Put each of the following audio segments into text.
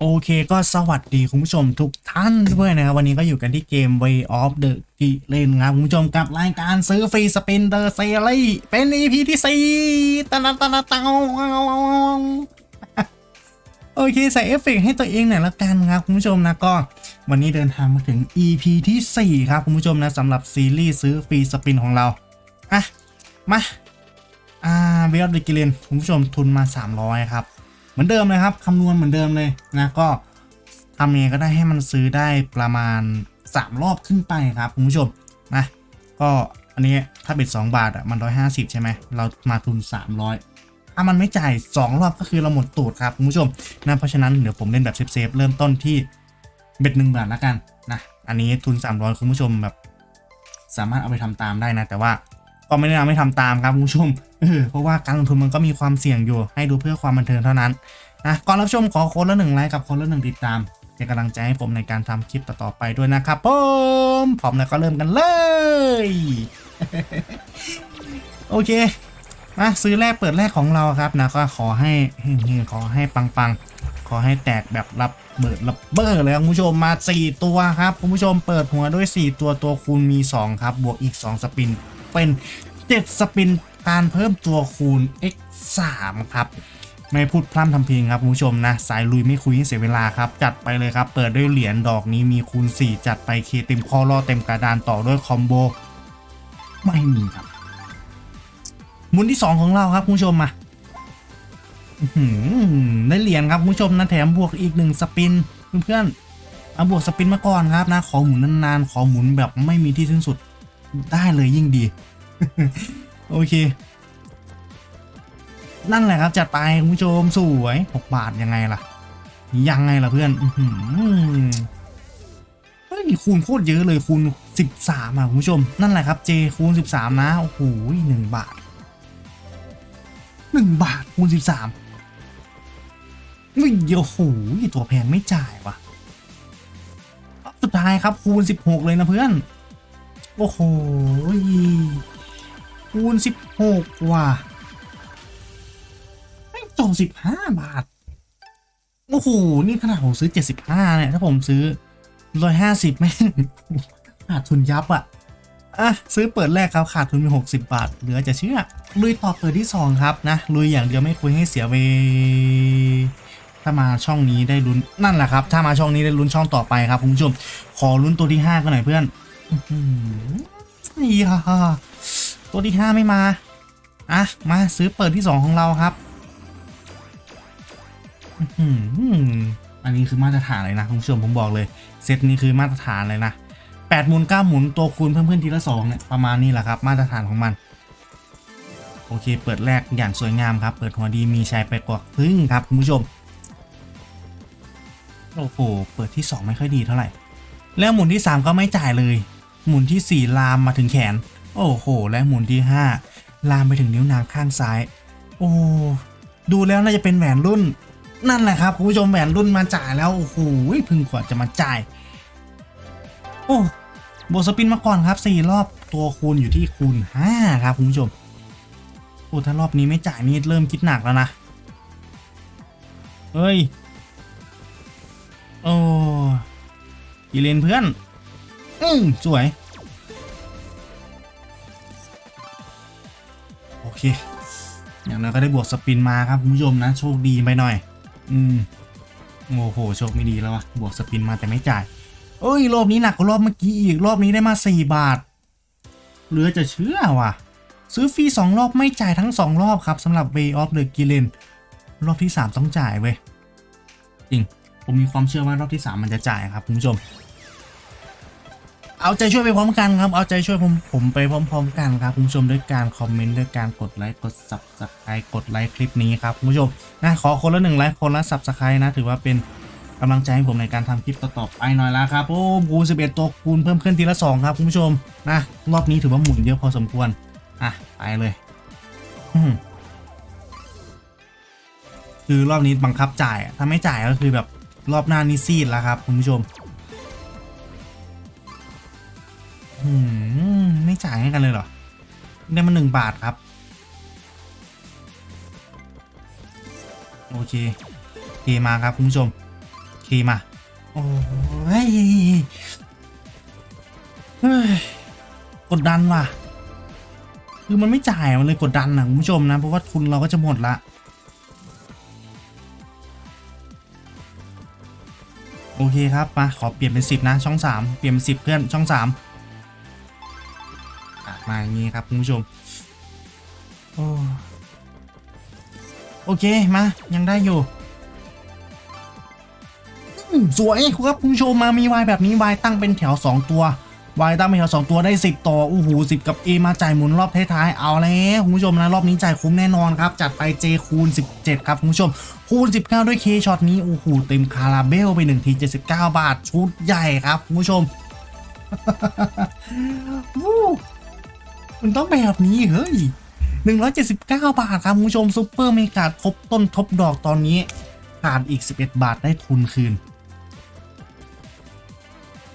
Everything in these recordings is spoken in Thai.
โอเคก็สวัสดีคุณผู้ชมทุกท่านด้วยนะครับ วันนี้ก็อยู่กันที่เกม Way of the g i l e n ครับคุณผู้ชมกับรายการซื้อฟรีสปินเดอร์เซรีเป็น EP ที่4ตะนตะนะเตาโอเคใส่เอฟเฟกให้ตัวเองหน่อยละกันครับคุณผู้ชมนะก็ วันนี้เดินทางมาถึง EP ที่ 4 ครับคุณผู้ชมนะสำหรับซีรีส์ซื้อฟรีสปินของเราอะมาอ่า Way of the g i l e n คุณผู้ชมทุนมา 300 ครับ เหมือนเดิมเลยครับคำนวณเหมือนเดิมเลยนะก็ทำยังไงก็ได้ให้มันซื้อได้ประมาณ 3 รอบขึ้นไปครับคุณผู้ชมนะก็อันนี้ถ้าเบ็ด2บาทอะมัน 150 ใช่ไหมเรามาทุน 300 ถ้ามันไม่จ่าย 2 รอบก็คือเราหมดตูดครับคุณผู้ชมนะเพราะฉะนั้นเดี๋ยวผมเล่นแบบเซฟๆเริ่มต้นที่เบ็ด1บาทแล้วกันนะอันนี้ทุน 300 คุณผู้ชมแบบ สามารถเอาไปทำตามได้นะ แต่ว่า ก็ไม่แนะนำให้ทำตามครับคุณผู้ชมเออเพราะว่าการลงทุนมันก็มีความเสี่ยงอยู่ ให้ดูเพื่อความบันเทิงเท่านั้นนะก่อนรับชมขอโค้ดละหนึ่งไลค์กับโค้ดละหนึ่งติดตามเป็นกำลังใจให้ผมในการทำคลิปต่อๆไปด้วยนะครับผมพร้อมแล้วก็เริ่มกันเลย โอเคมาซื้อแรกเปิดแรกของเราครับนะก็ขอให้ขอให้ปังๆ ขอให้แตกแบบรับเบิดรับเบอร์เลยคุณผู้ชมมา 4 ตัวครับคุณผู้ชมเปิดหัวด้วย 4 ตัวตัวคูณมี 2 ครับ บวกอีก 2 สปิน เป็น 7 สปินการเพิ่มตัวคูณ x 3ครับ ไม่พูดพร่ำทำเพลงครับคุณผู้ชมนะ สายลุยไม่คุยให้เสียเวลาครับ จัดไปเลยครับ เปิดด้วยเหรียญดอกนี้มีคูณ 4 จัดไปเคเต็มข้อล่อเต็มกระดานต่อด้วยคอมโบไม่มีครับหมุนที่ 2 ของเราครับคุณผู้ชมมาหือได้เหรียญครับคุณผู้ชมนะแถมบวกอีกหนึ่งสปินเพื่อนๆเอาบวกสปินมาก่อนครับนะ ขอหมุนนานๆ ขอหมุนแบบไม่มีที่สิ้นสุด ได้เลยยิ่งดี โอเค นั่นแหละครับจัดไปคุณผู้ชมสวย6บาทยังไงล่ะ ยังไงล่ะเพื่อนอื้อหือเฮ้ยคูณโคตรเยอะเลยคูณ13อะคุณผู้ชม นั่นแหละครับเจคูณ13นะโอ้โหหนึ่งบาท1บาทคูณ13วิ่งโอ้โหตัวแพงไม่จ่ายว่ะสุดท้ายครับคูณ 16 เลยนะเพื่อน โอ้โหคูณ16ว่ะไม่จบ15บาท โอ้โห นี่ขนาดผมซื้อ75เนี่ย ถ้าผมซื้อ150แม่งขาดทุนยับอะอะ ซื้อเปิดแรกครับ ขาดทุนไป60บาท เหลือจะเชื่อ ลุยต่อเปิดที่2ครับนะ ลุยอย่างเดียวไม่คุยให้เสียเวถ้ามาช่องนี้ได้ลุ้นนั่นแหละครับ ถ้ามาช่องนี้ได้ลุ้นช่องต่อไปครับคุณผู้ชมขอลุ้นตัวที่ 5 กันหน่อยเพื่อน อีฮ่าฮ่าตัวที่5ไม่มา อะ มาซื้อเปิดที่2ของเราครับ อันนี้คือมาตรฐานเลยนะคุณผู้ชมผมบอกเลย เซตนี้คือมาตรฐานเลยนะแปดหมุนเก้าหมุนตัวคูณเพิ่มขึ้นทีละสองเนี่ยประมาณนี้แหละครับ มาตรฐานของมัน โอเค เปิดแรกอย่างสวยงามครับ เปิดหัวดีมีชัยไปกว่าพึ่งครับคุณผู้ชมโอ้โหเปิดที่ 2 ไม่ค่อยดีเท่าไหร่ แล้วหมุนที่ 3 ก็ไม่จ่ายเลย หมุนที่ 4 ลามมาถึงแขน โอ้โห และหมุนที่ 5 ลามไปถึงนิ้วนางข้างซ้าย โอ้ดูแล้วน่าจะเป็นแหวนรุ่น นั่นแหละครับคุณผู้ชมแหวนรุ่นมาจ่ายแล้วโอ้โหพึ่งกว่าจะมาจ่าย โอ้บสปินมาก่อนครับ4รอบตัวคูณอยู่ที่คูณ5ครับคุณผู้ชมโอ้ถ้ารอบนี้ไม่จ่ายนี่เริ่มคิดหนักแล้วนะเฮ้ยโอ้กีเลนเพื่อน อืมสวย โอเค อย่างนั้นก็ได้บวกสปินมาครับคุณผู้ชมนะ โชคดีไปหน่อย อืมโอ้โห โชคไม่ดีแล้ววะบวกสปินมาแต่ไม่จ่าย เอ้ย รอบนี้หนักกว่ารอบเมื่อกี้อีก รอบนี้ได้มา 4 บาท เหลือจะเชื่อว่ะ ซื้อฟรี2รอบไม่จ่ายทั้ง 2 รอบครับสำหรับ Way of the g i l l e n รอบที่ 3 ต้องจ่ายเว้ย จริง ผมมีความเชื่อว่ารอบที่ 3 มันจะจ่ายครับคุณผู้ชม เอาใจช่วยไปพร้อมกันครับ เอาใจช่วยผมผมไปพร้อม ๆ กันครับคุณผู้ชมด้วยการคอมเมนต์ด้วยการกดไลค์กด subscribe กดไลค์คลิปนี้ครับคุณผู้ชมนะขอคนละหนึ่งไลค์คนละ subscribe นะ ถือว่าเป็นกำลังใจให้ผมในการทำคลิปต่อๆไปหน่อยละครับโอ้คูณ11ตัวคูณเพิ่มขึ้นทีละ 2 ครับคุณผู้ชมนะรอบนี้ถือว่าหมุนเยอะพอสมควรอะไปเลยคือรอบนี้บังคับจ่ายถ้าไม่จ่ายก็คือแบบรอบหน้านี่ซีดแล้วครับคุณผู้ชม ไม่จ่ายให้กันเลยเหรอ ได้มาหนึ่งบาทครับ โอเคเคมาครับ คุณผู้ชมเคมา โอ้ยกดดันว่ะ คือมันไม่จ่ายมันเลยกดดันนะคุณผู้ชมนะ เพราะว่าทุนเราก็จะหมดละโอเคครับ มา ขอเปลี่ยนเป็นสิบนะ ช่องสามเปลี่ยนเป็นสิบเพื่อน ช่องสา มาอย่างนี้ครับคุณผู้ชมโอ้โอเค มา ยังได้อยู่ สวยครับคุณผู้ชมมามีวายแบบนี้วายตั้งเป็นแถว 2 ตัววายตั้งเป็นแถว 2 ตัวได้ 10 ต่ออู้หู10กับ A มาจ่ายหมุนรอบท้ายๆเอาแล้วคุณผู้ชมนะรอบนี้จ่ายคุ้มแน่นอนครับ จัดไป J คูณ 17 ครับคุณผู้ชม คูณ 19 ด้วย K ช็อตนี้โอ้โหเต็มคาราเบลไป1ที79 บาท ชุดใหญ่ครับคุณผู้ชม มันต้องแบบนี้เฮ้ย 179 บาทครับคุณผู้ชมซุปเปอร์เมกาทบต้นทบดอกตอนนี้ขาดอีก 11 บาทได้ทุนคืน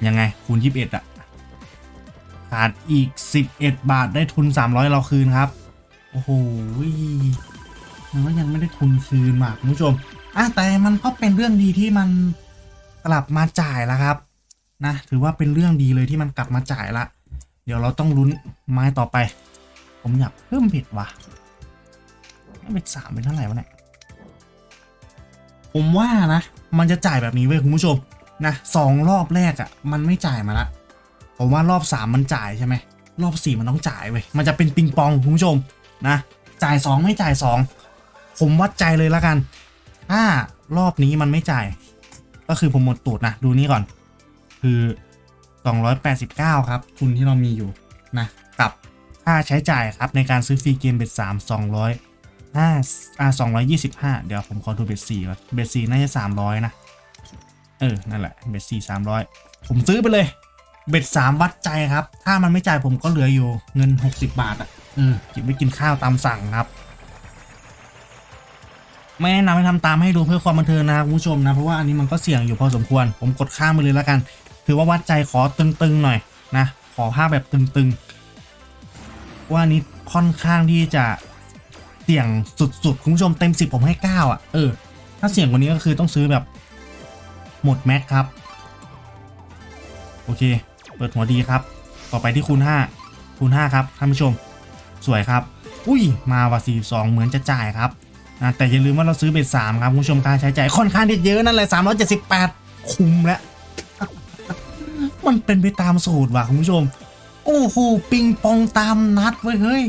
ยังไงคูณ 21 อะ ขาดอีก 11 บาทได้ทุน 300 เราคืนครับ โอ้โหมันก็ยังไม่ได้ทุนคืนมากคุณผู้ชมอะแต่มันก็เป็นเรื่องดีที่มันกลับมาจ่ายแล้วครับนะถือว่าเป็นเรื่องดีเลยที่มันกลับมาจ่ายละ เดี๋ยวเราต้องลุ้นไม้ต่อไป ผมอยากเพิ่มเบ็ดว่ะเบ็ดสามเป็นเท่าไหร่วะเนี่ยผมว่านะ มันจะจ่ายแบบนี้เว้ยคุณผู้ชมนะสองรอบแรกอะ่ะ มันไม่จ่ายมาละผมว่ารอบสามมันจ่ายใช่ไหมรอบสี่มันต้องจ่ายเว้ยมันจะเป็นปิงปองคุณผู้ชมนะจ่ายสองไม่จ่ายสองผมวัดใจเลยละกันถ้ารอบนี้มันไม่จ่าย ก็คือผมหมดตูดนะดูนี่ก่อน คือ 289 ครับทุนที่เรามีอยู่นะกับค่าใช้จ่ายครับในการซื้อฟรีเกมเบ็ด3 200 5อ่า225เดี๋ยวผมขอดูเบ็ด4ก่อนเบ็ด4น่าจะ300นะเออนั่นแหละเบ็ด4 300ผมซื้อไปเลยเบ็ด3วัดใจครับ ถ้ามันไม่จ่ายผมก็เหลืออยู่เงิน60บาทอะเออเก็บไว้กินข้าวตามสั่งครับ ไม่แนะนำให้ทำตามให้ดูเพื่อความบันเทิงนะคุณผู้ชมนะ เพราะว่าอันนี้มันก็เสี่ยงอยู่พอสมควร ผมกดข้ามไปเลยแล้วกัน ถือว่าวัดใจขอตึงๆหน่อยนะ ขอภาพแบบตึงๆ ว่าอันนี้ค่อนข้างที่จะเสี่ยงสุดๆ คุณผู้ชมเต็ม 10 ผมให้ 9 อะ เออ ถ้าเสี่ยงกว่านี้ก็คือต้องซื้อแบบ หมดแม็กครับ โอเค เปิดหัวดีครับ ต่อไปที่คูณ 5 คูณ 5 ครับท่านผู้ชม สวยครับ อุ้ย มาว่ะ42 เหมือนจะจ่ายครับนะแต่อย่าลืมว่าเราซื้อเบ็ด3ครับคุณผู้ชมการใช้จ่ายค่อนข้างที่เยอะนั่นแหละ378 คุ้มแล้ว มันเป็นไปตามสูตรว่ะคุณผู้ชม โอ้โหปิงปองตามนัดเว้ยเฮ้ย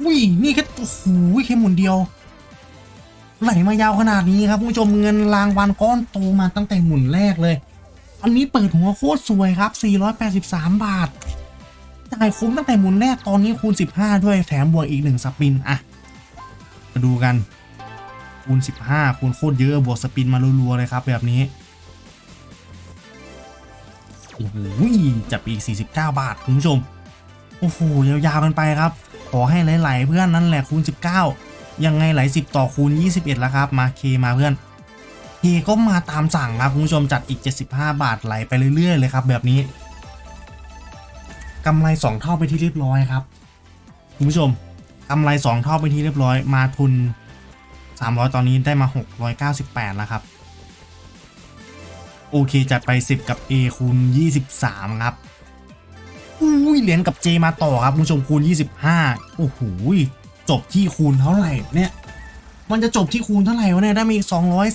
อุ้ยนี่แค่โอ้โหแค่หมุนเดียว ไหลมายาวขนาดนี้ครับคุณผู้ชมเงินรางวัลก้อนโตมาตั้งแต่หมุนแรกเลย อันนี้เปิดหัวโคตรสวยครับ 483 บาทจ่ายคุ้มตั้งแต่หมุนแรกตอนนี้คูณ 15 ด้วยแถมบวกอีก 1 สปินอะมาดูกันคูณ 15 คูณโคตรเยอะบวกสปินมารัวๆเลยครับแบบนี้ โอ้โหจับอีก 49 บาท คุณผู้ชม โอ้โห ยาวๆกันไปครับ ขอให้ไหลๆเพื่อนนั่นแหละคูณ 19 ยังไงไหล 10 ต่อคูณ 21 แล้วครับ มาเคมาเพื่อนเคก็มาตามสั่งครับ คุณผู้ชมจัดอีก 75 บาทไหลไปเรื่อยๆ เลยครับ แบบนี้กำไร 2 เท่าไปที่เรียบร้อยครับ คุณผู้ชมกำไร 2 เท่าไปที่เรียบร้อยมาทุน 300 ตอนนี้ได้มา 698 แล้วครับ โอเคจัดไป 10 กับ A คูณ 23 ครับอุ้ยเหรียญกับ J มาต่อครับคุณผู้ชมคูณ 25 โอ้โหจบที่คูณเท่าไหร่เนี่ย มันจะจบที่คูณเท่าไหร่วะเนี่ยได้มาอี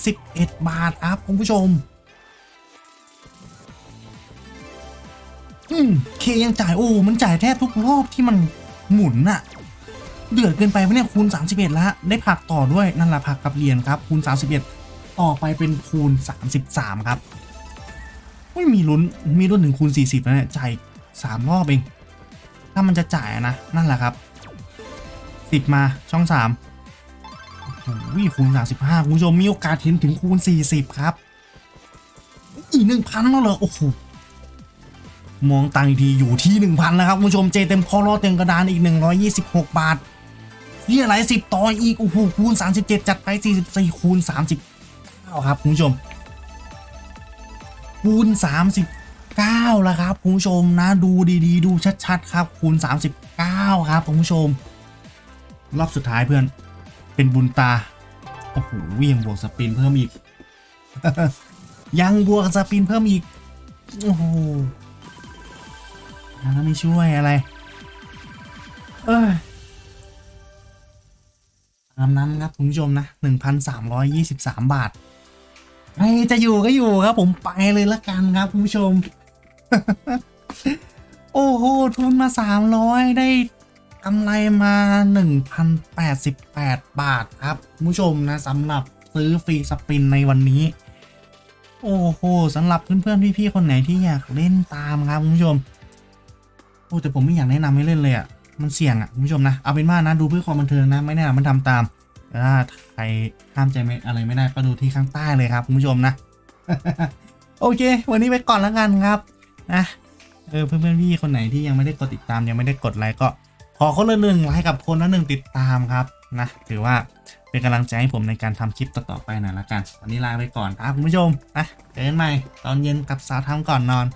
211 บาทครับคุณผู้ชมอืมเคยังจ่ายโอ้มันจ่ายแทบทุกรอบที่มันหมุนน่ะเดือดเกินไปวะเนี่ยคูณ 31ล้วได้ผักต่อด้วยนั่นแหละผักกับเหรียญครับคูณ 31 ต่อไปเป็นคูณ 33 ครับ ไม่มีลุ้นมีลุ้นถึงคูณ 40แล้วเนี่ยจ่ายสามรอบเอง ถ้ามันจะจ่ายนะ นั่นแหละครับ 10 มาช่อง3โอ้โหคูณ 35คุณผู้ชมมีโอกาสเห็นถึงคูณ 40 ครับ อีกหนึ่งพันแล้วเหรอโอ้โหมองตังค์อีกทีอยู่ที่ 1,000 แล้วครับคุณผู้ชมเจเต็มคอรอเต็มกระดานอีก 126 บาทนี่อะไร10 ต่ออีกโอ้โหคูณ 37 จัดไป 44 คูณ 39 ครับคุณผู้ชม คูณ 39แล้วครับคุณผู้ชมนะดูดีๆ ดูชัดๆครับคูณ 39 ครับคุณผู้ชม รอบสุดท้ายเพื่อนเป็นบุญตาโอ้โหวิ่งบวกสปินเพิ่มอีก ยังบวกสปินเพิ่มอีกโอ้โหแล้วไม่ช่วยอะไร เอ้ยตามนั้นครับคุณผู้ชมนะ 1,323 บาท ใครจะอยู่ก็อยู่ครับ ผมไปเลยละกันครับคุณผู้ชม โอ้โห ทุนมา 300 ได้กำไรมา 1,088 บาทครับคุณผู้ชมนะสำหรับซื้อฟรีสปินในวันนี้ โอ้โหสำหรับเพื่อนๆพี่ๆคนไหนที่อยากเล่นตามครับคุณผู้ชมโอ้แต่ผมไม่อยากแนะนำให้เล่นเลยอะ่ะมันเสี่ยงอะ่ะคุณผู้ชมนะเอาเป็นว่านะดูเพื่อความบันเทิงนะไม่แนะนำมันทำตาม ถ้าใครห้ามใจไม่อะไรไม่ได้ก็ดูที่ข้างใต้เลยครับคุณผู้ชมนะ โอเค วันนี้ไปก่อนแล้วกันครับนะเออเพื่อนๆพี่คนไหนที่ยังไม่ได้กดติดตามยังไม่ได้กดไลค์ก็ขอคนละหนึ่งไลค์กับคนละหนึ่งติดตามครับนะถือว่าเป็นกำลังใจให้ผมในการทำคลิปต่อๆไปหน่อยละกัน วันนี้ลาไปก่อนครับคุณผู้ชมนะเจอกันใหม่ตอนเย็นกับสาวทำก่อนนอน